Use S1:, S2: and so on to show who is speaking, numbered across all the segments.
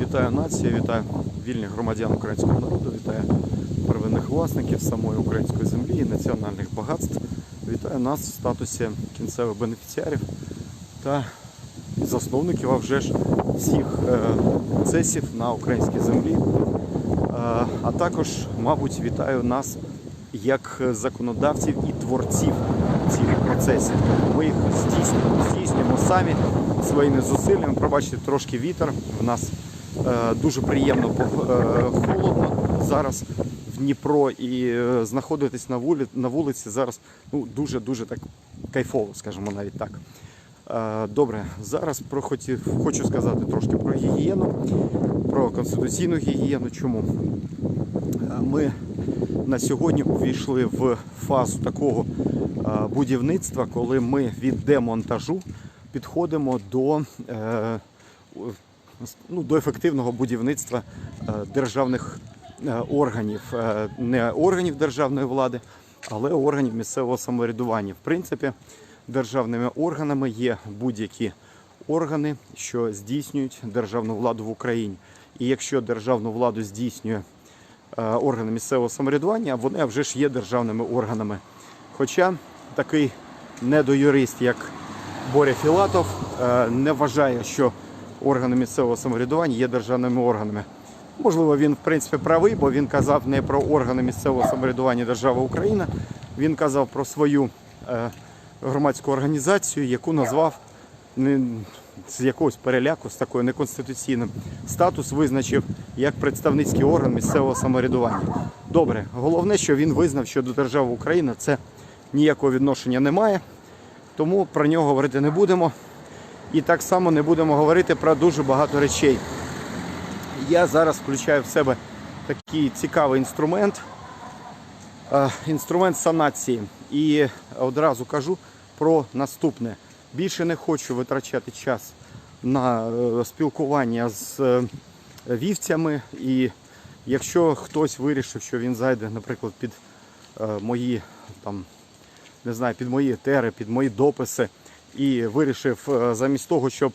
S1: Вітаю націю, вітаю вільних громадян українського народу, вітаю первинних власників самої української землі і національних багатств. Вітаю нас в статусі кінцевих бенефіціарів та засновників, а вже ж всіх е, процесів на українській землі. Е, А також, мабуть, вітаю нас як законодавців і творців цих процесів. Ми їх здійснюємо, здійснюємо самі своїми зусиллями. Пробачте, трошки вітер. В нас дуже приємно е, холодно зараз в Дніпро і е, знаходитись на вулиці, на вулиці зараз ну, дуже-дуже так кайфово, скажімо навіть так. Е, Добре, зараз про хотів, хочу сказати трошки про гігієну, про конституційну гігієну. Чому? Е, Ми на сьогодні увійшли в фазу такого е, будівництва, коли ми від демонтажу підходимо до, е, ну, до ефективного будівництва е, державних е, органів, Е, не органів державної влади, але органів місцевого самоврядування. В принципі, державними органами є будь-які органи, що здійснюють державну владу в Україні. І якщо державну владу здійснює органи місцевого самоврядування, вони вже ж є державними органами. Хоча такий недоюрист, як Боря Філатов, не вважає, що органи місцевого самоврядування є державними органами. Можливо, він в принципі правий, бо він казав не про органи місцевого самоврядування держави Україна, він казав про свою е, громадську організацію, яку назвав з якогось переляку, з такою неконституційним статус визначив як представницький орган місцевого самоврядування. Добре, головне, що він визнав, що до держави Україна це ніякого відношення немає, тому про нього говорити не будемо. І так само не будемо говорити про дуже багато речей. Я зараз включаю в себе такий цікавий інструмент, е, інструмент санації. І одразу кажу про наступне. Більше не хочу витрачати час на е, спілкування з е, вівцями. І якщо хтось вирішив, що він зайде, наприклад, під мої там, не знаю, під мої етери, під мої дописи, і вирішив е, замість того, щоб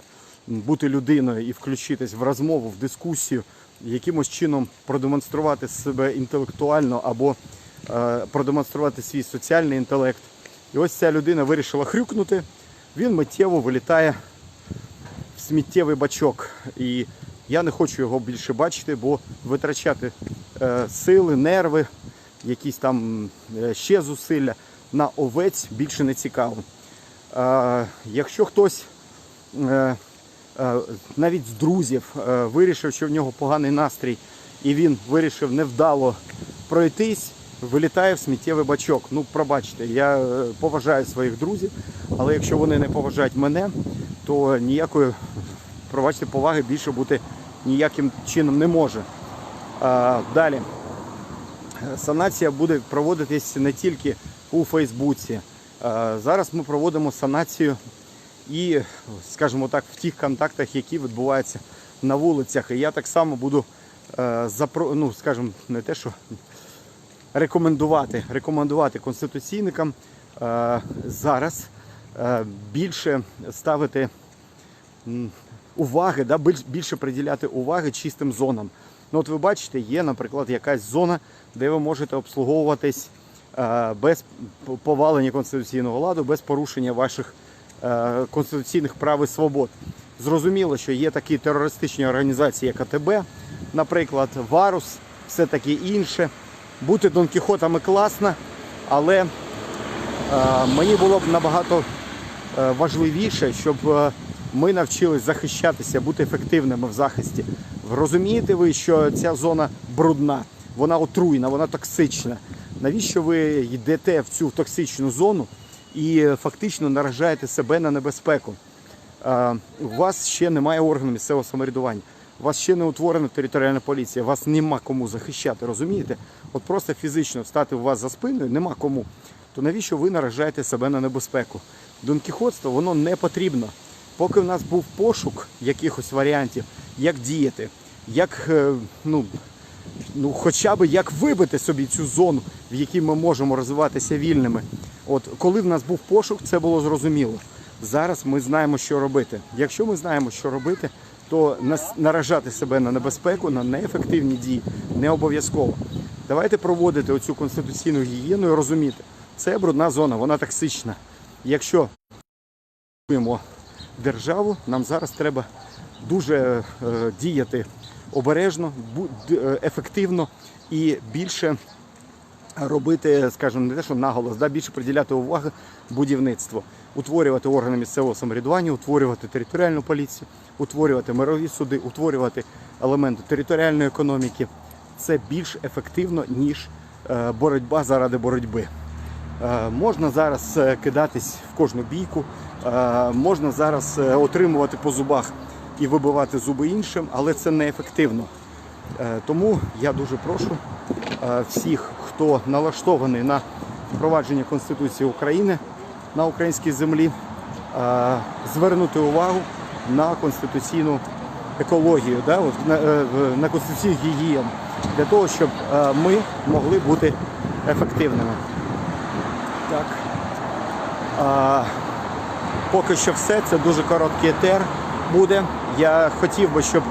S1: бути людиною і включитись в розмову, в дискусію, якимось чином продемонструвати себе інтелектуально або е, продемонструвати свій соціальний інтелект. І ось ця людина вирішила хрюкнути, він миттєво вилітає в сміттєвий бачок. І я не хочу його більше бачити, бо витрачати е, сили, нерви, якісь там ще зусилля на овець більше не цікаво. Якщо хтось е, е, навіть з друзів е, вирішив, що в нього поганий настрій, і він вирішив невдало пройтись, вилітає в сміттєвий бачок. Ну, пробачте, я поважаю своїх друзів, але якщо вони не поважають мене, то ніякої, пробачте, поваги більше бути ніяким чином не може. Далі. Санація буде проводитись не тільки у Фейсбуці. Е, Зараз ми проводимо санацію і, скажімо так, в тих контактах, які відбуваються на вулицях. І я так само буду е, ну, скажімо, не те, що рекомендувати, рекомендувати конституційникам е, зараз більше ставити уваги, да, більше приділяти уваги чистим зонам. Ну, от ви бачите, є, наприклад, якась зона, де ви можете обслуговуватись без повалення конституційного ладу, без порушення ваших е, конституційних прав і свобод. Зрозуміло, що є такі терористичні організації, як АТБ, наприклад, Варус, все таке інше. Бути Дон Кіхотами класно, але е, мені було б набагато е, важливіше, щоб е, ми навчились захищатися, бути ефективними в захисті. Розумієте ви, що ця зона брудна, вона отруйна, вона токсична. Навіщо ви йдете в цю токсичну зону і е, фактично наражаєте себе на небезпеку? У вас ще немає органу місцевого самоврядування. У вас ще не утворена територіальна поліція, вас нема кому захищати, розумієте? От просто фізично встати у вас за спиною нема кому. То навіщо ви наражаєте себе на небезпеку? Донкіхотство воно не потрібно. Поки в нас був пошук якихось варіантів, як діяти, як е, ну, ну, хоча б як вибити собі цю зону, в якій ми можемо розвиватися вільними. От коли в нас був пошук, це було зрозуміло. Зараз ми знаємо, що робити. Якщо ми знаємо, що робити, то нас- наражати себе на небезпеку, на неефективні дії не обов'язково. Давайте проводити оцю конституційну гігієну і розуміти, це брудна зона, вона токсична. Якщо державу, нам зараз треба дуже е, діяти обережно, е, ефективно і більше робити, скажімо, не те, що наголос, да, більше приділяти увагу будівництву, утворювати органи місцевого самоврядування, утворювати територіальну поліцію, утворювати мирові суди, утворювати елементи територіальної економіки. Це більш ефективно, ніж е, боротьба заради боротьби. Е, Можна зараз кидатись в кожну бійку, можна зараз отримувати по зубах і вибивати зуби іншим, але це неефективно. Е, Тому я дуже прошу е, всіх, хто налаштований на впровадження Конституції України на українській землі, е, звернути увагу на конституційну екологію, на, конституційну гігієну, для того, щоб ми могли бути ефективними. Так. Поки що все. Це дуже короткий етер буде. Я хотів би, щоб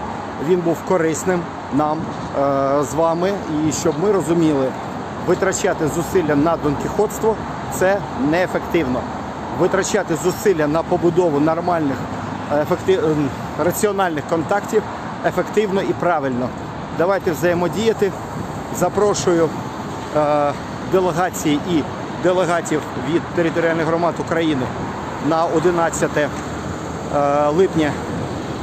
S1: він був корисним нам е, з вами, і щоб ми розуміли, витрачати зусилля на донкіхотство це неефективно. Витрачати зусилля на побудову нормальних ефектив... ем, раціональних контактів ефективно і правильно. Давайте взаємодіяти. Запрошую е, делегації і делегатів від територіальних громад України на 11 е, липня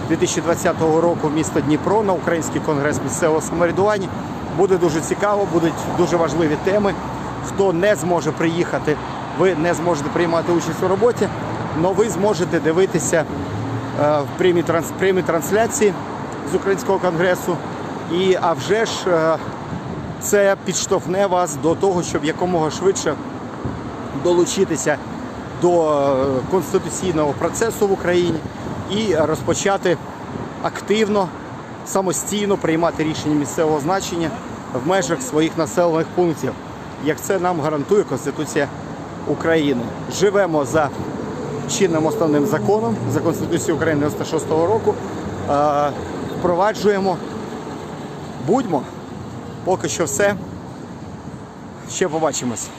S1: 2020 року місто Дніпро на Український конгрес місцевого самоврядування. Буде дуже цікаво, будуть дуже важливі теми. Хто не зможе приїхати, ви не зможете приймати участь у роботі, але ви зможете дивитися е, в прямій, транс, прямій трансляції з Українського конгресу. І а вже ж е, це підштовхне вас до того, щоб якомога швидше долучитися до е, конституційного процесу в Україні і розпочати активно, самостійно приймати рішення місцевого значення в межах своїх населених пунктів, як це нам гарантує Конституція України. Живемо за чинним основним законом, за Конституцією України 96-го року. Е, Впроваджуємо. Будьмо. Поки що все. Ще побачимось.